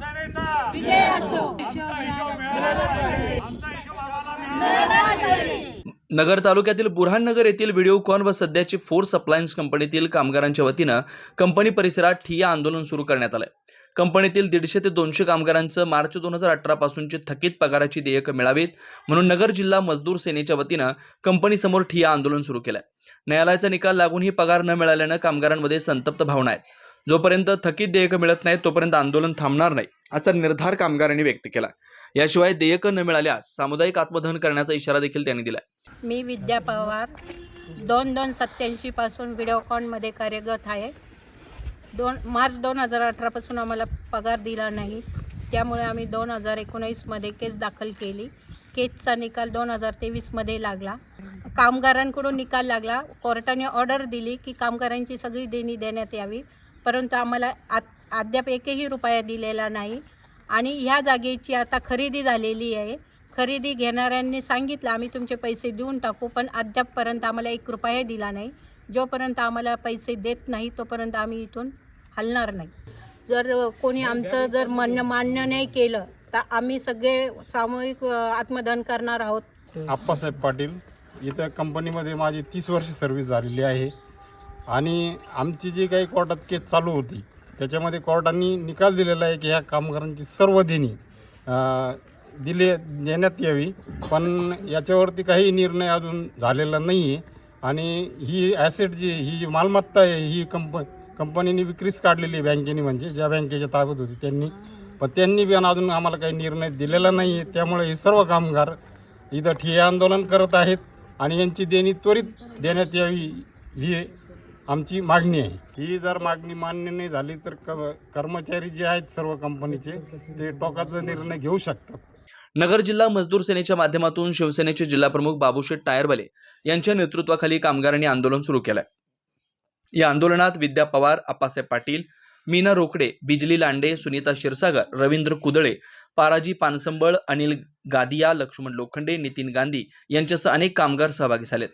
नगर तालुक्यातील बुरहान नगर तालुक्यातील बुरहाननगर येथील व्हिडिओकॉन व सध्याची फोर्स अप्लायन्स कंपनीतील कामगारांच्या वतीनं कंपनी परिसरात ठिया आंदोलन सुरू करण्यात आलंय. कंपनीतील दीडशे ते दोनशे कामगारांचं मार्च दोन हजार अठरापासूनची थकीत पगाराची देयकं मिळावीत. म्हणून नगर जिल्हा मजदूर सेनेच्या वतीनं कंपनीसमोर ठिया आंदोलन सुरू केलं न्यायालयाचा निकाल लागून ही पगार न मिळाल्यानं कामगारांमध्ये संतप्त भावना आहेत. जोपर्यंत थकीत देयकं मिळत नाहीत तोपर्यंत आंदोलन थांबणार नाही असा निर्धार कामगारांनी व्यक्त केला. याशिवाय देयकं न मिळाल्यास सामुदायिक आत्मदहन करण्याचा इशारा देखील त्यांनी दिला मी विद्या पवार दोन दोन सत्याऐंशीपासून व्हिडिओकॉनमध्ये कार्यरत आहे. दोन मार्च दोन हजार अठरापासून आम्हाला पगार दिला नाही. त्यामुळे आम्ही दोन हजार एकोणीसमध्ये केस दाखल केली. केसचा निकाल दोन हजार तेवीसमध्ये लागला. कामगारांकडून निकाल लागला. कोर्टाने ऑर्डर दिली की कामगारांची सगळी देणी देण्यात यावी. परंतु आम्हाला आ अद्याप एकही रुपया दिलेला नाही. आणि ह्या जागेची आता खरेदी झालेली आहे. खरेदी घेणाऱ्यांनी सांगितलं आम्ही तुमचे पैसे देऊन टाकू पण अद्यापपर्यंत आम्हाला एक रुपयाही दिला नाही. जोपर्यंत आम्हाला पैसे देत नाही तोपर्यंत आम्ही इथून हलणार नाही. जर कोणी आमचं जर म्हणणं मान्य नाही केलं तर आम्ही सगळे सामूहिक आत्मदहन करणार आहोत. आप्पासाहेब पाटील इथं कंपनीमध्ये माझी तीस वर्ष सर्व्हिस झालेली आहे. आणि आमची जी काही कोर्टात केस चालू होती त्याच्यामध्ये कोर्टाने निकाल दिलेला आहे की ह्या कामगारांची सर्व देणी दिले देण्यात यावी. पण याच्यावरती काही निर्णय अजून झालेला नाही आहे आणि ही ॲसेट जी ही जी मालमत्ता आहे ही कंप कंपनीने विक्रीच काढलेली आहे बँकेने म्हणजे ज्या बँकेच्या ताब्यात होती त्यांनी. पण त्यांनी बी अजून आम्हाला काही निर्णय दिलेला नाही आहे त्यामुळे हे सर्व कामगार इथं ठिय्या आंदोलन करत आहेत आणि यांची देणी त्वरित देण्यात यावी ही आमची मागणी आहे. ही जर मागणी मान्य नाही झाली तर क कर्मचारी जे आहेत सर्व कंपनीचे ते टोकाचा निर्णय घेऊ शकतात. नगर जिल्हा मजदूर सेनेच्या माध्यमातून शिवसेनेचे जिल्हाप्रमुख बाबूशेठ टायरवाले यांच्या नेतृत्वाखाली कामगारांनी आंदोलन सुरू केलंय. या आंदोलनात विद्या पवार आप्पासाहेब पाटील मीना रोकडे बिजली लांडे सुनीता क्षीरसागर रवींद्र कुदळे पाराजी पानसंबळ अनिल गादिया लक्ष्मण लोखंडे नितीन गांधी यांच्यासह अनेक कामगार सहभागी झालेत.